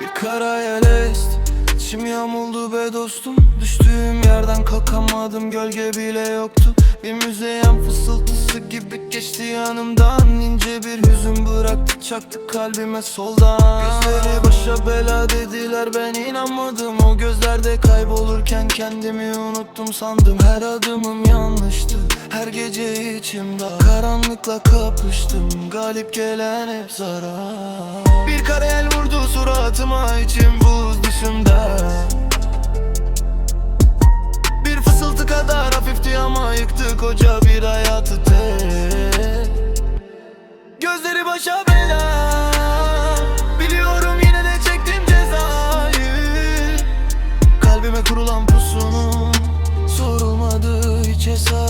Bir kara yelest İçim yamuldu be dostum. Düştüğüm yerden kalkamadım. Gölge bile yoktu. Bir müzeyen fısıltısı gibi geçti yanımdan. İnce bir hüzün bıraktı Çaktı kalbime soldan. Gözleri baş başa bela dediler ben inanmadım. O gözlerde kaybolurken kendimi unuttum sandım. Her adımım yanlıştı her gece içimde Karanlıkla kapıştım galip gelen hep zarar Bir karayel vurdu suratıma içim buz dışımda Bir fısıltı kadar hafifti ama yıktı koca bir hayatı tek. Gözleri başa bela pictures of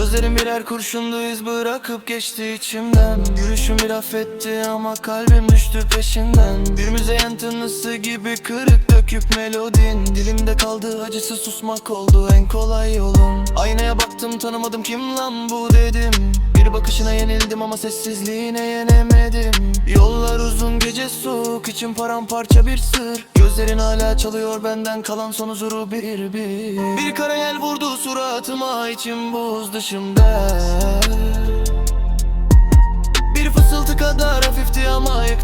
Sözlerim birer kurşundu iz bırakıp geçti içimden. Gülüşüm bir affetti ama kalbim düştü peşinden. Bir müzeyen tınısı gibi kırık dökük melodin. Dilimde kaldı acısı susmak oldu en kolay yolum. Aynaya baktım tanımadım kim lan bu dedim. Bir bakışına yenildim ama sessizliğine yenemedim gece soğuk içim paramparça bir sır. Gözlerin hala çalıyor benden kalan son huzuru bir bir. Bir karayel vurdu suratıma içim buz dışımda. Bir fısıltı kadar hafifti ama yıktı